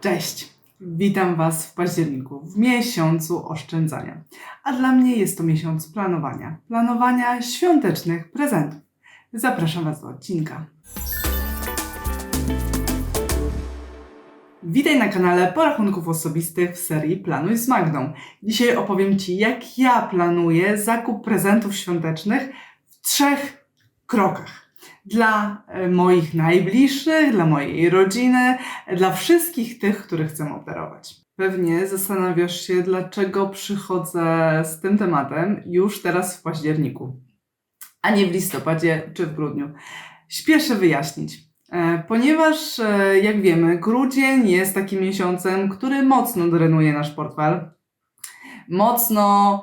Cześć! Witam Was w październiku, w miesiącu oszczędzania. A dla mnie jest to miesiąc planowania. Planowania świątecznych prezentów. Zapraszam Was do odcinka. Witaj na kanale porachunków osobistych w serii Planuj z Magdą. Dzisiaj opowiem Ci, jak ja planuję zakup prezentów świątecznych w trzech krokach. Dla e, moich najbliższych, dla mojej rodziny, dla wszystkich tych, których chcę obdarować. Pewnie zastanawiasz się, dlaczego przychodzę z tym tematem już teraz w październiku, a nie w listopadzie czy w grudniu. Śpieszę wyjaśnić. E, Ponieważ, e, jak wiemy, grudzień jest takim miesiącem, który mocno drenuje nasz portfel. Mocno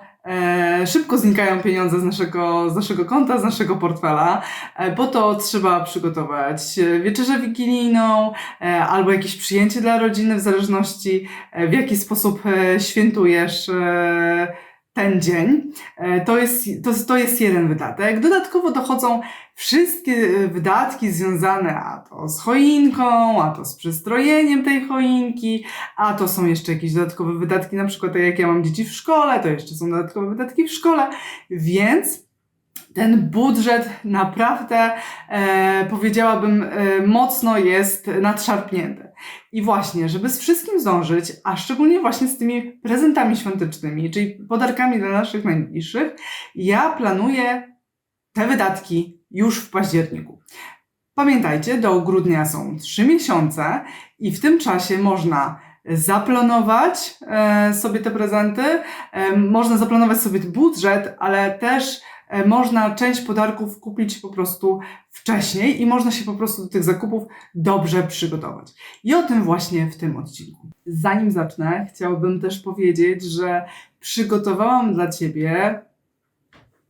szybko znikają pieniądze z naszego, z naszego konta, z naszego portfela, e, bo to trzeba przygotować e, wieczerzę wigilijną e, albo jakieś przyjęcie dla rodziny, w zależności e, w jaki sposób e, świętujesz e, ten dzień. E, To jest, to, to jest jeden wydatek. Dodatkowo dochodzą wszystkie e, wydatki związane a to z choinką, a to z przystrojeniem tej choinki, a to są jeszcze jakieś dodatkowe wydatki, na przykład tak jak ja mam dzieci w szkole, to jeszcze są dodatkowe wydatki w szkole, więc ten budżet naprawdę e, powiedziałabym e, mocno jest nadszarpnięty. I właśnie, żeby z wszystkim zdążyć, a szczególnie właśnie z tymi prezentami świątecznymi, czyli podarkami dla naszych najbliższych, ja planuję te wydatki już w październiku. Pamiętajcie, do grudnia są trzy miesiące i w tym czasie można zaplanować e, sobie te prezenty, e, można zaplanować sobie budżet, ale też można część podarków kupić po prostu wcześniej i można się po prostu do tych zakupów dobrze przygotować. I o tym właśnie w tym odcinku. Zanim zacznę, chciałabym też powiedzieć, że przygotowałam dla Ciebie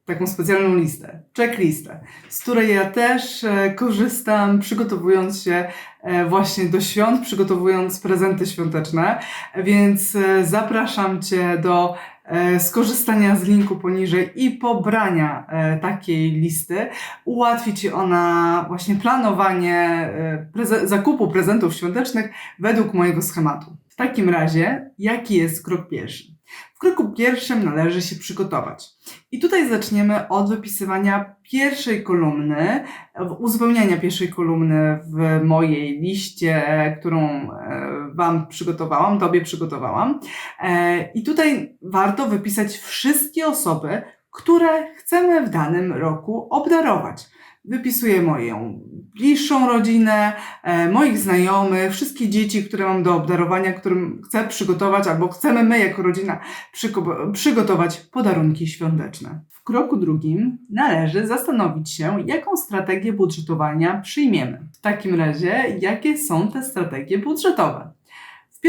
taką specjalną listę, checklistę, z której ja też e, korzystam, przygotowując się e, właśnie do świąt, przygotowując prezenty świąteczne, więc e, zapraszam Cię do skorzystania z linku poniżej i pobrania takiej listy. Ułatwi Ci ona właśnie planowanie preze- zakupu prezentów świątecznych według mojego schematu. W takim razie, jaki jest krok pierwszy? W kroku pierwszym należy się przygotować. I tutaj zaczniemy od wypisywania pierwszej kolumny, uzupełniania pierwszej kolumny w mojej liście, którą e, Wam przygotowałam, Tobie przygotowałam. E, I tutaj warto wypisać wszystkie osoby, które chcemy w danym roku obdarować. Wypisuję moją bliższą rodzinę, e, moich znajomych, wszystkie dzieci, które mam do obdarowania, którym chcę przygotować, albo chcemy my jako rodzina przygo- przygotować podarunki świąteczne. W kroku drugim należy zastanowić się, jaką strategię budżetowania przyjmiemy. W takim razie, jakie są te strategie budżetowe? W,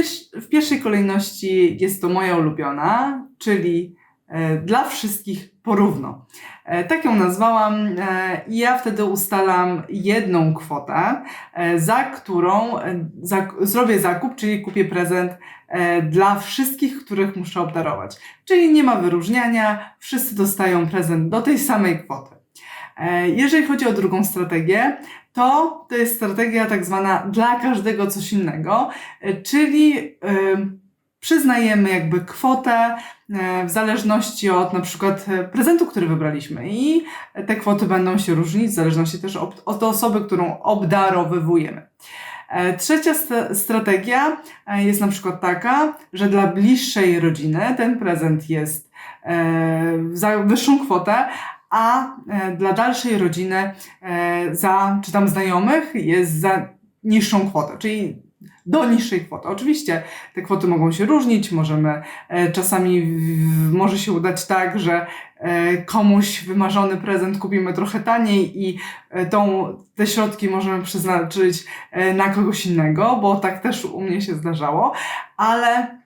w pierwszej kolejności jest to moja ulubiona, czyli dla wszystkich porówno. E, tak ją nazwałam e, i ja wtedy ustalam jedną kwotę, e, za którą e, zrobię zakup, czyli kupię prezent e, dla wszystkich, których muszę obdarować. Czyli nie ma wyróżniania, wszyscy dostają prezent do tej samej kwoty. E, Jeżeli chodzi o drugą strategię, to to jest strategia tak zwana dla każdego coś innego, e, czyli em, przyznajemy jakby kwotę e, w zależności od na przykład e, prezentu, który wybraliśmy i te kwoty będą się różnić w zależności też od, osoby, którą obdarowywujemy. E, Trzecia st- strategia jest na przykład taka, że dla bliższej rodziny ten prezent jest za wyższą kwotę, a dla dalszej rodziny za, czy tam znajomych jest za niższą kwotę, czyli do niższej kwoty. Oczywiście te kwoty mogą się różnić, możemy e, czasami może się udać tak, że e, komuś wymarzony prezent kupimy trochę taniej i e, tą, te środki możemy przeznaczyć na kogoś innego, bo tak też u mnie się zdarzało, ale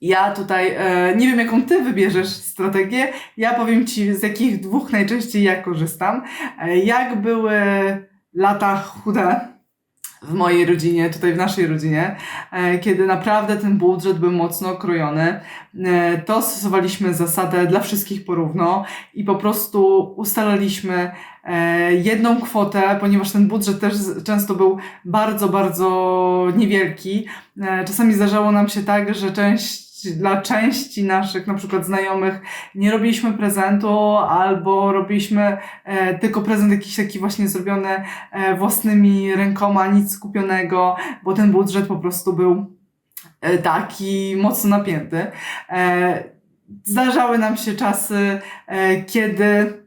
ja tutaj nie wiem, jaką ty wybierzesz strategię. Ja powiem ci, z jakich dwóch najczęściej ja korzystam. Jak były lata chude w mojej rodzinie, tutaj w naszej rodzinie, e, kiedy naprawdę ten budżet był mocno okrojony, e, to stosowaliśmy zasadę dla wszystkich porówno i po prostu ustalaliśmy e, jedną kwotę, ponieważ ten budżet też często był bardzo, bardzo niewielki. Czasami zdarzało nam się tak, że część dla części naszych na przykład znajomych nie robiliśmy prezentu albo robiliśmy e, tylko prezent jakiś taki właśnie zrobiony e, własnymi rękoma, nic skupionego, bo ten budżet po prostu był e, taki mocno napięty. E, zdarzały nam się czasy, e, kiedy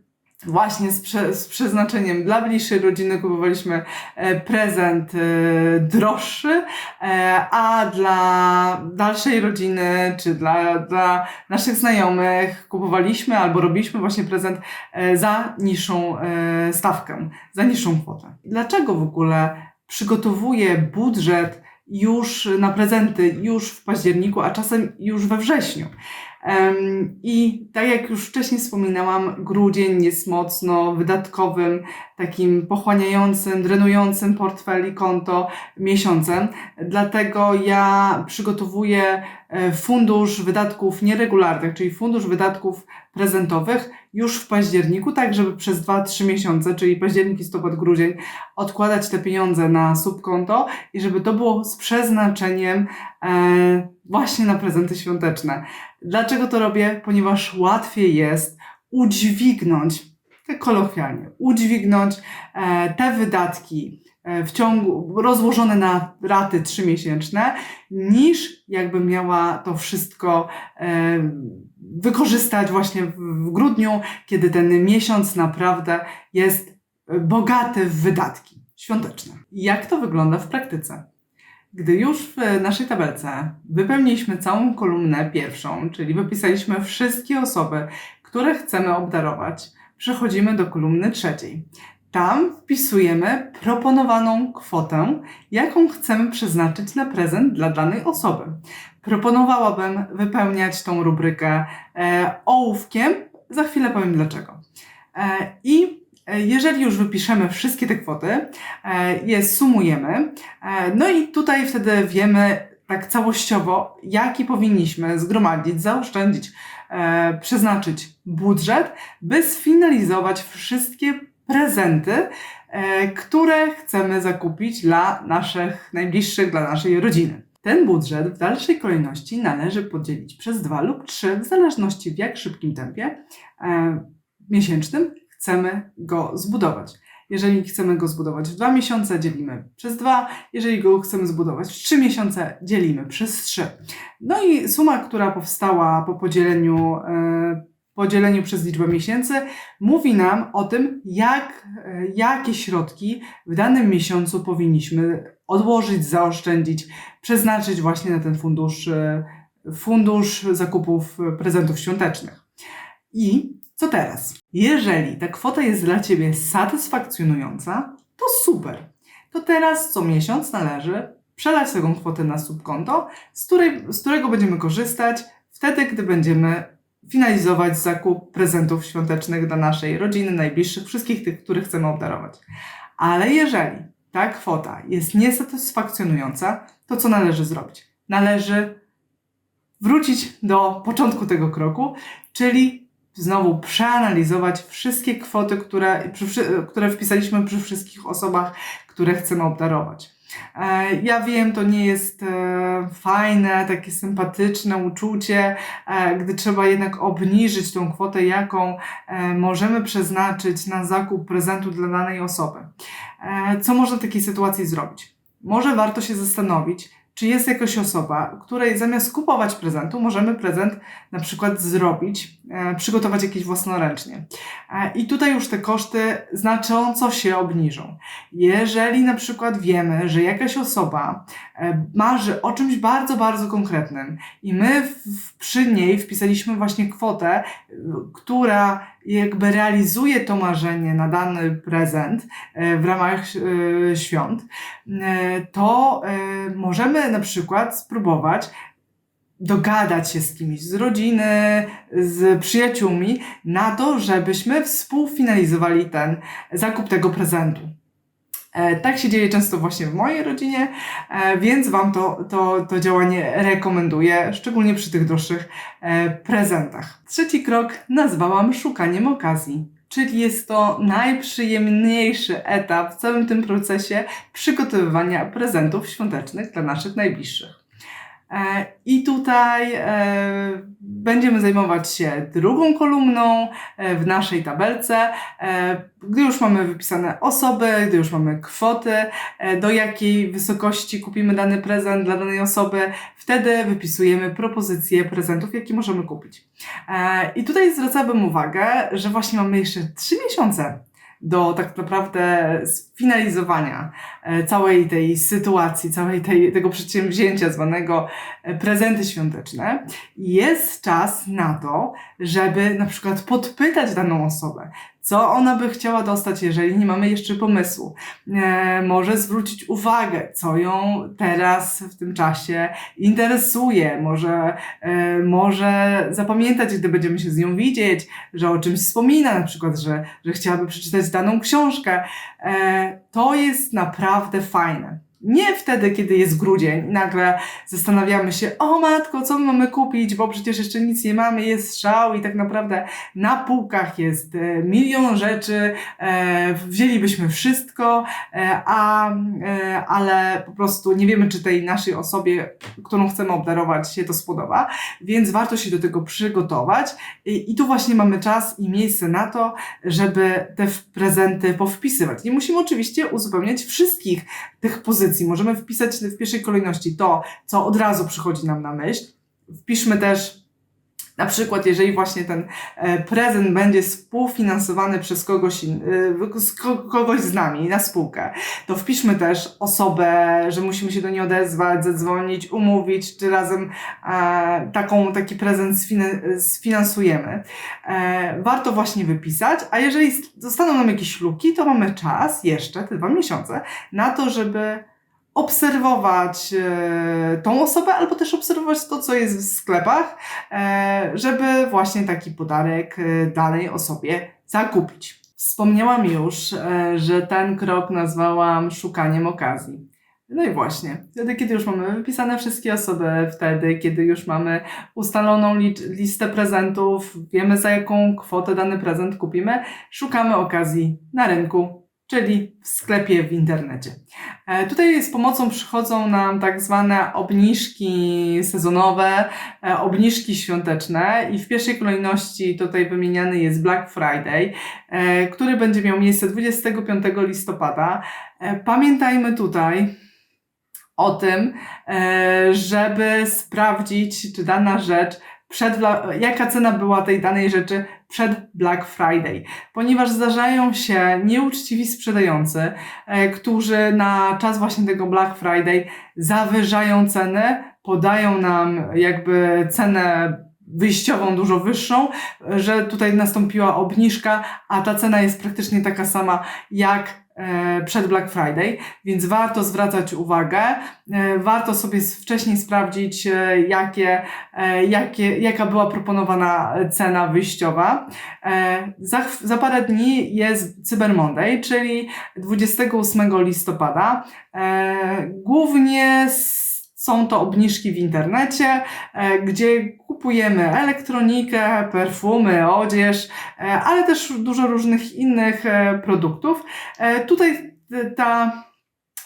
właśnie z, prze, z przeznaczeniem dla bliższej rodziny kupowaliśmy e, prezent e, droższy, e, a dla dalszej rodziny czy dla, dla naszych znajomych kupowaliśmy albo robiliśmy właśnie prezent za niższą stawkę, za niższą kwotę. Dlaczego w ogóle przygotowuję budżet już na prezenty już w październiku, a czasem już we wrześniu? I tak jak już wcześniej wspominałam, grudzień jest mocno wydatkowym, takim pochłaniającym, drenującym portfel i konto miesiącem. Dlatego ja przygotowuję e, fundusz wydatków nieregularnych, czyli fundusz wydatków prezentowych już w październiku, tak żeby przez 2-3 miesiące, czyli październik, listopad, grudzień, odkładać te pieniądze na subkonto i żeby to było z przeznaczeniem e, właśnie na prezenty świąteczne. Dlaczego to robię? Ponieważ łatwiej jest udźwignąć, tak kolokwialnie, udźwignąć e, te wydatki e, w ciągu, rozłożone na raty trzymiesięczne, niż jakby miała to wszystko e, wykorzystać właśnie w, grudniu, kiedy ten miesiąc naprawdę jest bogaty w wydatki świąteczne. Jak to wygląda w praktyce? Gdy już w naszej tabelce wypełniliśmy całą kolumnę pierwszą, czyli wypisaliśmy wszystkie osoby, które chcemy obdarować, przechodzimy do kolumny trzeciej. Tam wpisujemy proponowaną kwotę, jaką chcemy przeznaczyć na prezent dla danej osoby. Proponowałabym wypełniać tą rubrykę e, ołówkiem, za chwilę powiem dlaczego. E, I e, jeżeli już wypiszemy wszystkie te kwoty, e, je sumujemy, e, no i tutaj wtedy wiemy tak całościowo, jaki powinniśmy zgromadzić, zaoszczędzić, e, przeznaczyć budżet, by sfinalizować wszystkie prezenty, e, które chcemy zakupić dla naszych najbliższych, dla naszej rodziny. Ten budżet w dalszej kolejności należy podzielić przez dwa lub trzy, w zależności w jak szybkim tempie e, miesięcznym chcemy go zbudować. Jeżeli chcemy go zbudować w dwa miesiące, dzielimy przez dwa. Jeżeli go chcemy zbudować w trzy miesiące, dzielimy przez trzy. No i suma, która powstała po podzieleniu, e, podzieleniu przez liczbę miesięcy, mówi nam o tym, jak, e, jakie środki w danym miesiącu powinniśmy odłożyć, zaoszczędzić, przeznaczyć właśnie na ten fundusz, e, fundusz zakupów prezentów świątecznych. I co teraz? Jeżeli ta kwota jest dla Ciebie satysfakcjonująca, to super. To teraz co miesiąc należy przelać taką kwotę na subkonto, z, której, z którego będziemy korzystać wtedy, gdy będziemy finalizować zakup prezentów świątecznych dla naszej rodziny, najbliższych, wszystkich tych, których chcemy obdarować. Ale jeżeli ta kwota jest niesatysfakcjonująca, to co należy zrobić? Należy wrócić do początku tego kroku, czyli znowu przeanalizować wszystkie kwoty, które, które wpisaliśmy przy wszystkich osobach, które chcemy obdarować. E, Ja wiem, to nie jest e, fajne, takie sympatyczne uczucie, e, gdy trzeba jednak obniżyć tą kwotę, jaką możemy przeznaczyć na zakup prezentu dla danej osoby. Co można w takiej sytuacji zrobić? Może warto się zastanowić, czy jest jakaś osoba, której zamiast kupować prezentu, możemy prezent na przykład zrobić, e, przygotować jakiś własnoręcznie. E, I tutaj już te koszty znacząco się obniżą. Jeżeli na przykład wiemy, że jakaś osoba e, marzy o czymś bardzo, bardzo konkretnym i my w, przy niej wpisaliśmy właśnie kwotę, która jakby realizuje to marzenie na dany prezent e, w ramach e, świąt, e, to możemy na przykład spróbować dogadać się z kimś z rodziny, z przyjaciółmi na to, żebyśmy współfinalizowali ten zakup tego prezentu. E, Tak się dzieje często właśnie w mojej rodzinie, e, więc Wam to, to, to działanie rekomenduję, szczególnie przy tych droższych e, prezentach. Trzeci krok nazwałam szukaniem okazji, czyli jest to najprzyjemniejszy etap w całym tym procesie przygotowywania prezentów świątecznych dla naszych najbliższych. E, I tutaj e, będziemy zajmować się drugą kolumną e, w naszej tabelce. Gdy już mamy wypisane osoby, gdy już mamy kwoty, do jakiej wysokości kupimy dany prezent dla danej osoby, wtedy wypisujemy propozycje prezentów, jakie możemy kupić. I tutaj zwracałabym uwagę, że właśnie mamy jeszcze 3 miesiące do tak naprawdę sfinalizowania e, całej tej sytuacji, całej tej, tego przedsięwzięcia zwanego e, prezenty świąteczne. Jest czas na to, żeby na przykład podpytać daną osobę, co ona by chciała dostać, jeżeli nie mamy jeszcze pomysłu. E, może zwrócić uwagę, co ją teraz w tym czasie interesuje, może, e, może zapamiętać, gdy będziemy się z nią widzieć, że o czymś wspomina, na przykład, że, że chciałaby przeczytać daną książkę. E, to jest naprawdę fajne. Nie wtedy, kiedy jest grudzień nagle zastanawiamy się, o matko, co my mamy kupić, bo przecież jeszcze nic nie mamy, jest szał i tak naprawdę na półkach jest e, milion rzeczy, e, wzięlibyśmy wszystko, e, a, e, ale po prostu nie wiemy, czy tej naszej osobie, którą chcemy obdarować, się to spodoba, więc warto się do tego przygotować i, i tu właśnie mamy czas i miejsce na to, żeby te prezenty powpisywać. Nie musimy oczywiście uzupełniać wszystkich tych pozycji. Możemy wpisać w pierwszej kolejności to, co od razu przychodzi nam na myśl. Wpiszmy też na przykład, jeżeli właśnie ten e, prezent będzie współfinansowany przez kogoś, e, kogoś z nami na spółkę, to wpiszmy też osobę, że musimy się do niej odezwać, zadzwonić, umówić, czy razem e, taką, taki prezent sfina- sfinansujemy. Warto właśnie wypisać, a jeżeli zostaną nam jakieś luki, to mamy czas jeszcze, te dwa miesiące, na to, żeby obserwować e, tą osobę, albo też obserwować to, co jest w sklepach, e, żeby właśnie taki podarek e, danej osobie zakupić. Wspomniałam już, że ten krok nazwałam szukaniem okazji. No i właśnie, wtedy, kiedy już mamy wypisane wszystkie osoby, wtedy, kiedy już mamy ustaloną listę prezentów, wiemy za jaką kwotę dany prezent kupimy, szukamy okazji na rynku, czyli w sklepie w internecie. E, Tutaj z pomocą przychodzą nam tak zwane obniżki sezonowe, e, obniżki świąteczne i w pierwszej kolejności tutaj wymieniany jest Black Friday, e, który będzie miał miejsce 25 listopada. Pamiętajmy tutaj o tym, żeby sprawdzić, czy dana rzecz przed, jaka cena była tej danej rzeczy przed Black Friday, ponieważ zdarzają się nieuczciwi sprzedający, e, którzy na czas właśnie tego Black Friday zawyżają ceny, podają nam jakby cenę wyjściową dużo wyższą, że tutaj nastąpiła obniżka, a ta cena jest praktycznie taka sama jak e, przed Black Friday, więc warto zwracać uwagę, e, warto sobie wcześniej sprawdzić, e, jakie, e, jakie, jaka była proponowana cena wyjściowa. E, Za, za parę dni jest Cyber Monday, czyli 28 listopada. E, Głównie s- są to obniżki w internecie, e, gdzie kupujemy elektronikę, perfumy, odzież, e, ale też dużo różnych innych e, produktów. Tutaj ta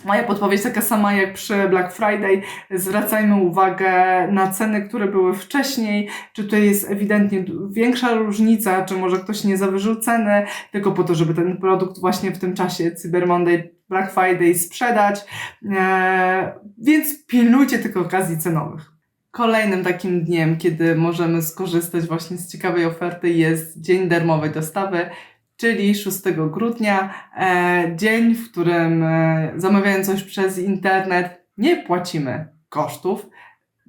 moja podpowiedź taka sama jak przy Black Friday. Zwracajmy uwagę na ceny, które były wcześniej, czy tutaj jest ewidentnie większa różnica, czy może ktoś nie zawyżył ceny, tylko po to, żeby ten produkt właśnie w tym czasie Cyber Monday, Black Friday sprzedać. E, więc pilnujcie tych okazji cenowych. Kolejnym takim dniem, kiedy możemy skorzystać właśnie z ciekawej oferty jest Dzień Darmowej Dostawy, czyli 6 grudnia, e, dzień, w którym e, zamawiając coś przez internet nie płacimy kosztów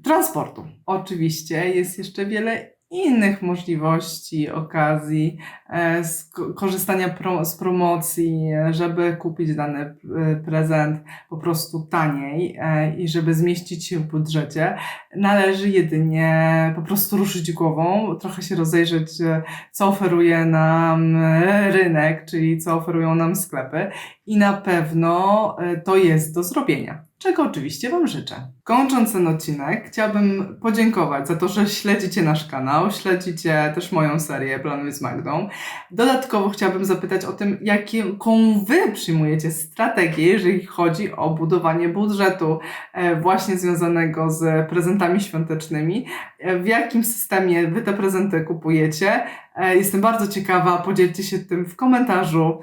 transportu. Oczywiście jest jeszcze wiele innych możliwości, okazji, e, korzystania z promocji, żeby kupić dany e, prezent po prostu taniej e, i żeby zmieścić się w budżecie. Należy jedynie po prostu ruszyć głową, trochę się rozejrzeć, co oferuje nam rynek, czyli co oferują nam sklepy i na pewno to jest do zrobienia, czego oczywiście Wam życzę. Kończąc ten odcinek, chciałabym podziękować za to, że śledzicie nasz kanał, śledzicie też moją serię Planuj z Magdą. Dodatkowo chciałabym zapytać o tym, jaką Wy przyjmujecie strategię, jeżeli chodzi o budowanie budżetu e, właśnie związanego z prezentami świątecznymi. E, W jakim systemie Wy te prezenty kupujecie? E, Jestem bardzo ciekawa, podzielcie się tym w komentarzu.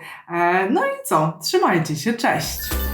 No i co? Trzymajcie się, cześć!